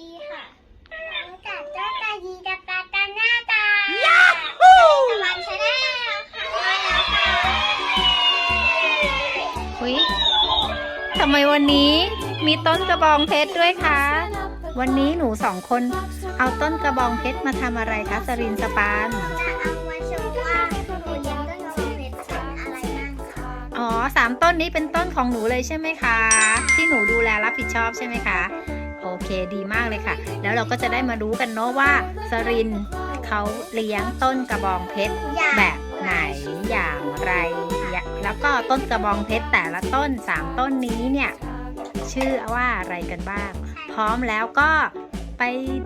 ดีค่ะรู้จักเจ้าตาดีกับตาตาหน้าตาฮู้ตะวันชาแนลค่ะมาแล้วค่ะอุ๊ยทำไมวันนี้มีต้นกระบองเพชรด้วยคะ วันนี้หนูสองคน เอาต้นกระบองเพชรมาทำอะไรคะสรินสปาน จะเอามาโชว์ว่าหนูเลี้ยงต้นกระบองเพชรเป็นอะไรบ้างค่ะอ๋อสามต้นนี้เป็นต้นของหนูเลยใช่ไหมคะ ที่หนูดูแลรับผิดชอบใช่ไหมคะ โอเคดีมากเลยค่ะ แล้วเราก็จะได้มารู้กันเนาะว่าสรินเขาเลี้ยงต้นกระบองเพชรอย่างแบบไหนอย่างไรอย่าแล้วก็ต้นกระบองเพชรแต่ละต้น 3 ต้นนี้เนี่ย ชื่อว่าอะไรกันบ้าง พร้อมแล้วก็ไป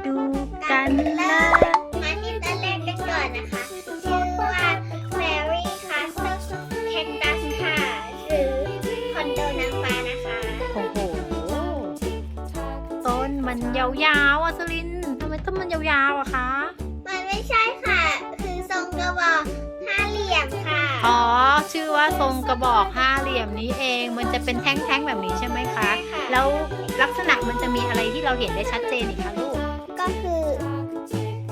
ดูกันเลยมาที่ต้นแรกกันก่อนนะคะชื่อว่า ยาวๆอะสลินทำไมต้นมันยาวๆอะคะ มันไม่ใช่ค่ะ คือทรงกระบอกห้าเหลี่ยมค่ะ อ๋อ ชื่อว่าทรงกระบอกห้าเหลี่ยมนี้เอง มันจะเป็นแท่งๆแบบนี้ใช่ไหมคะ ใช่ค่ะ แล้วลักษณะมันจะมีอะไรที่เราเห็นได้ชัดเจนอีกคะลูก ก็คือ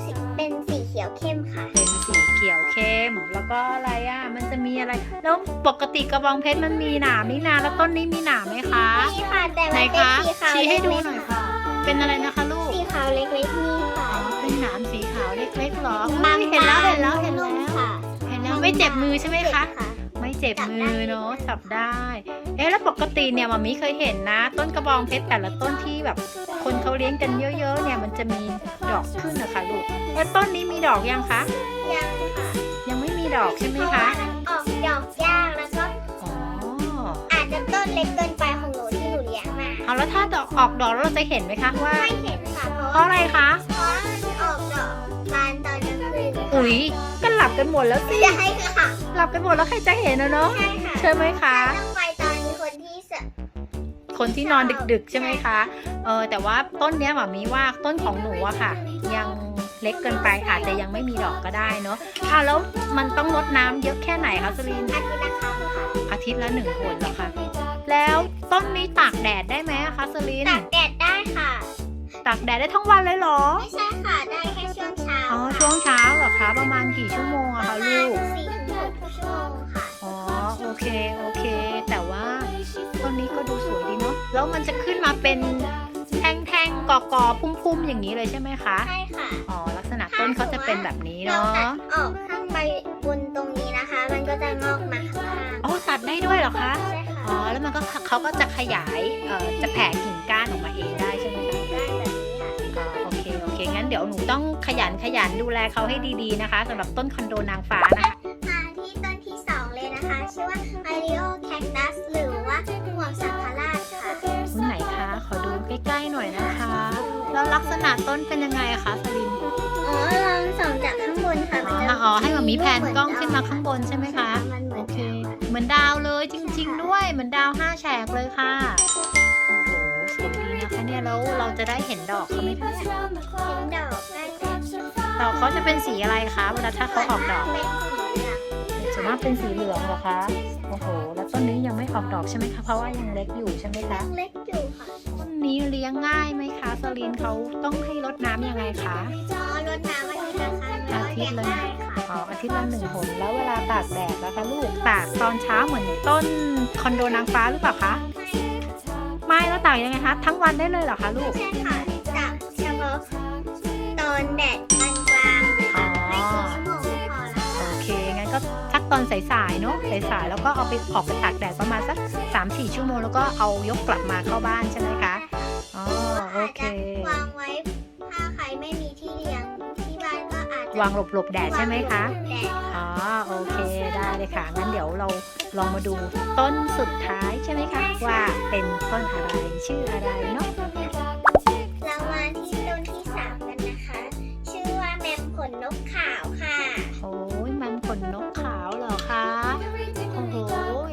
สีเป็นสีเขียวเข้มค่ะ เป็นสีเขียวเข้ม แล้วก็อะไรอะ มันจะมีอะไร แล้วปกติกระบองเพชรมันมีหนามนี่นา แล้วต้นนี้มีหนามไหมคะ นี่ค่ะ แต่ไหนมันเป็นคะสีขาวชี้ให้ดูเล็กหน่อยๆค่ะ เป็นอะไรนะคะลูกสีขาวเล็กๆนี่ค่ะอ๋อเป็นหนามสีขาวเล็กๆหรออุ๊ยเห็นแล้วเห็นแล้วเห็นแล้ว ค่ะเห็นแล้วไม่เจ็บมือใช่ไหมคะค่ะไม่เจ็บมือเนาะจับได้ เอ๊ะแล้วปกติเนี่ยมามีเคยเห็นนะ ต้นกระบองเพชรแต่ละต้นที่แบบ คนเขาเลี้ยงกันเยอะๆเนี่ยมันจะมีดอกขึ้นนะคะลูกแล้วต้นนี้มีดอกยังคะยังค่ะยังไม่มีดอกใช่ไหมเพราะคะว่าออกดอกยากแล้วก็อ๋ออาจจะต้นเล็กเกินไปของหนู เอาแล้วถ้าดอกออกดอกแล้วเราจะเห็นไหมคะว่า ไม่เห็นค่ะเพราะเพราะอะไรคะ เพราะว่ามันออกดอกบานตอนกลางคืนค่ะอุ๊ยก็หลับกันหมดแล้วสิใช่ค่ะหลับกันหมดแล้วใครจะเห็นนะเนาะใช่ค่ะใช่ไหมคะ ต้องไปตอนคนที่สคนที่นอนดึกๆ ใช่ไหมคะ เออแต่ว่าต้นเนี้ยหมามีว่าต้นของหนูอะค่ะ ยัง เล็กเกินไปอาจจะยังไม่มีดอกก็ได้เนาะอะแล้วมันต้องรดน้ำเยอะแค่ไหนคะสลินอาทิตย์ละครั้งค่ะอาทิตย์ละหนึ่งหนเหรอคะแล้วต้นนี้ตากแดดได้ไหมอะคะสลินตากแดดได้ค่ะ ตากแดดได้ทั้งวันเลยเหรอ ไม่ใช่ค่ะได้แค่ช่วงเช้าอ๋อช่วงเช้าเหรอคะประมาณกี่ชั่วโมงปอะระคะมาลูณกสี่ถึงหกชั่วโมงค่ะอ๋อโอเคโอเค แต่ว่าต้นนี้ก็ดูสวยดีเนาะแล้วมันจะขึ้นมาเป็นแท่ งๆกอกอๆพุ่มๆ อย่างนี้เลยใช่ไหมคะ ใช่ค่ะ อ๋อ ลักษณะต้นเขาจะเป็นแบบนี้เราเนาะตัดออกข้างใบบนตรงนี้นะคะ มันก็จะงอกมาข้างล่างอ๋อตัดได้ด้วยเหรอคะ ใช่ค่ะ อ๋อ แล้วมันก็เขาก็จะขยาย เอ่อ จะแผ่กิ่งก้านออกมาเองได้ใช่ไหมคะได้แบบนี้ค่ะ อ๋อโอเค โอเค งั้นเดี๋ยวหนูต้องขยันขยันดูแลเขาให้ดีๆนะคะสำหรับต้นคอนโดนางฟ้านะคะ มาที่ต้นที่สองเลยนะคะ ชื่อว่า แล้วลักษณะต้นเป็นยังไงอะคะสลินอ๋อลองส่องจากข้างบนค่ะอ๋มันอจะอ๋อให้มามีแผนกล้องขึ้นมาข้างบนใช่ไหมคะ มันเหมืโออนเค เหมือนดาวเลยจริง ๆ ด้วย เหมือนดาวห้าแฉกเลยค่ะ โอ้โหสวยดีนะคะเนี่ยแล้วเราจะได้เห็นดอกเขาไหมคะเห็นดอกได้แต่ดอกเขาจะเป็นสีอะไรคะเวลาถ้าเขาออกดอกเป็นสีเหลืองส่วนมากเป็นสีเหลืองเหรอคะ โอ้โห แล้วต้นนี้ยังไม่ออกดอกใช่ไหมคะ เพราะว่ายังเล็กอยู่ใช่ไหมคะยังเล็กอยู่ค่ะต้ นนี้เลี้ยงง่ายไหมคะสลินเขาต้องให้รดน้ำยังไงคะอ๋อรดน้ำอาทิตย์ละครั้งแล้วก็เลี้ยงได้ค่ะอ๋ออาทิตย์ละหนึ่งหนแล้วเวลาตากแดดนะคะลูกตากตอนเช้าเหมือนต้นคอนโดนางฟ้าหรือเปล่าคะไม่แล้วตากยังไงคะทั้งวันได้เลยเหรอคะลูกใช่ค่ะจากเฉพาะตอนแดดปานกลางค่ะไม่กี่ชั่วโมงก็พอแล้วโอเคงั้นก็ทักตอนสายๆเนอะสายๆแล้วก็เอาไปออกไปตากแดดประมาณสัก3-4ชั่วโมงแล้วก็เอายกกลับมาเข้าบ้านใช่ไหมคะอ๋ อโออาจเคจะวางไว้ถ้าใครไม่มีที่เลี้ยงที่บ้านก็อาจจะวางหลบๆแดดใช่ไหมคะ วางหลบแดดอ๋อโอเคได้เลยค่ะ งั้นเดี๋ยวเราลองมาดูต้นสุดท้ายใช่ไหมคะ ว่าเป็นต้นอะไรชื่ออะไรเนาะเรามาที่ต้นที่สามกันนะคะ ชื่อว่าแมมขนนกขาวค่ะโอ้ยมันขนนกขาวเหรอคะโอ้โห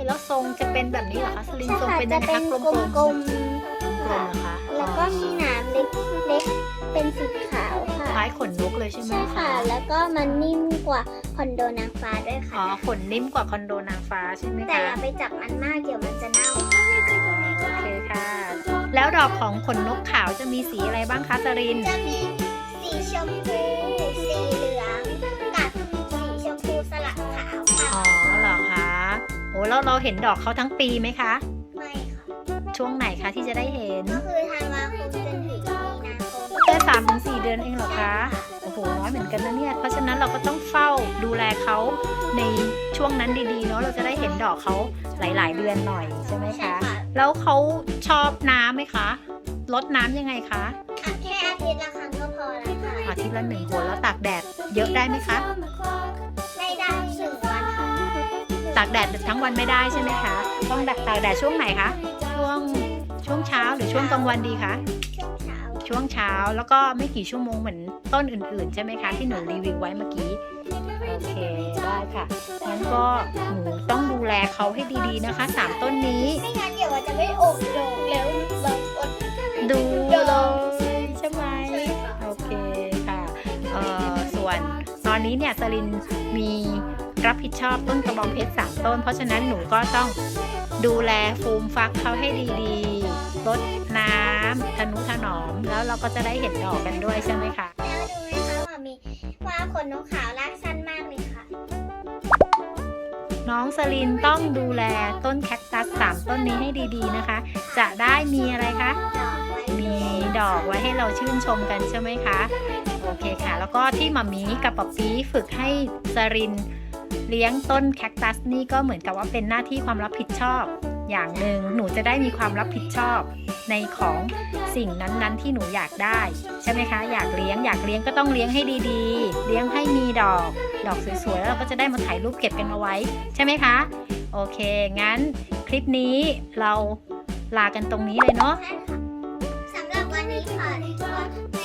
แล้วทรงจะเป็นแบบนี้เหรอคะสลินทรงเป็นยังไงคะกลมๆกลมๆๆเหรค่ะอคะ แล้วก็มีหนามเล็กๆ เป็นสีขาวค่ะ คล้ายขนนกเลยใช่ไหมใช่คะค่ะ แล้วก็มันนิ่มกว่าคอนโดนางฟ้าด้วยอ๋ค่ะอขนนิ่มกว่าคอนโดนางฟ้าใช่ไหมแต่คะอย่าไปจับมันมากเดี๋ยวมันจะเน่าโอเคค่ะ แล้วดอกของขนนกขาวจะมีสีอะไรบ้างคะสริน จะมีสีชมพู สีเหลือง กับสีชมพูสลับขาวค่ะ อ๋อเหรอคะโอ้แล้วเราเห็นดอกเขาทั้งปีไหมคะไม่ค่ะ ช่วงไหนคะที่จะได้เห็น ก็คือธันวาคมจนถึงมีนาคมแค่สามถึงสี่เดือนเองเหรอคะ โอ้โห น้อยเหมือนกันนะเนี่ย เพราะฉะนั้นเราก็ต้องเฝ้าดูแลเขาในช่วงนั้นดีๆเนาะ เราจะได้เห็นดอกเขาหลายๆ เดือนหน่อยใช่ไหมใช่คะค่ะแล้วเขาชอบน้ำไหมคะ ลดน้ำยังไงคะอะแค่อาทิตย์ละครั้งก็พอแล้วค่ะอาทิตย์ละหนึ่งหนแล้วตากแดดเยอะได้ไหมคะ ไม่ได้ถึงวันค่ะ ตากแดดทั้งวันไม่ได้ใช่ไหมคะ ต้องตากแดดช่วงไหนคะ ช่วงช่วงเช้าหรือช่วงกลางวันดีคะช่วงเช้าช่วงเช้าแล้วก็ไม่กี่ชั่วโมงเหมือนต้นอื่นๆ ใช่ไหมคะ ที่หนูรีวิวไว้เมื่อกี้โอเคได้ค่ะงั้นก็หนูต้องดูแลเขาให้ดีๆนะคะสามต้นนี้ไม่งั้นเดี๋ยวมันจะไม่อบโดกแล้วเราอดดูเลยใช่ไหมใช่ค่ะโอเคค่ะเอ่อส่วนตอนนี้เนี่ยสลินมีรับผิดชอบต้นกระบองเพชรสามต้น เพราะฉะนั้นหนูก็ต้อง ดูแลฟูมฟักเขาให้ดีๆ ลดน้ำทนุถนอม แล้วเราก็จะได้เห็นดอกกันด้วยใช่ไหมคะ แล้วดูไหมคะว่ามีว่าขนนกขาวลากสั้นมากเลยค่ะ น้องสลินต้องดูแลต้นแคคตัสสามต้นนี้ให้ดีๆนะคะ จะได้มีอะไรคะ ดอกไว้มีดอกไว้ให้เราชื่นชมกันใช่ไหมคะ โอเคค่ะ แล้วก็ที่หมามีกับป๊อปปี้ฝึกให้สริน เลี้ยงต้นแคคตัสนี่ก็เหมือนกับว่าเป็นหน้าที่ความรับผิดชอบ อย่างหนึ่งหนูจะได้มีความรับผิดชอบ ในของสิ่งนั้นๆ ที่หนูอยากได้ ใช่ไหมคะ อยากเลี้ยงอยากเลี้ยงก็ต้องเลี้ยงให้ดีๆ เลี้ยงให้มีดอก ดอกสวยๆ แล้วเราก็จะได้มาถ่ายรูปเก็บกันเอาไว้ ใช่ไหมคะ โอเค งั้นคลิปนี้เราลากันตรงนี้เลยเนาะใช่ค่ะสำหรับวันนี้ขอตัว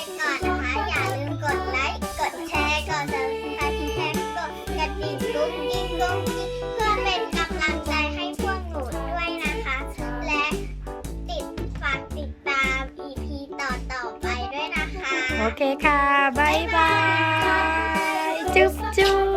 เคค่ะ บ๊ายบาย จุ๊บจุ๊บ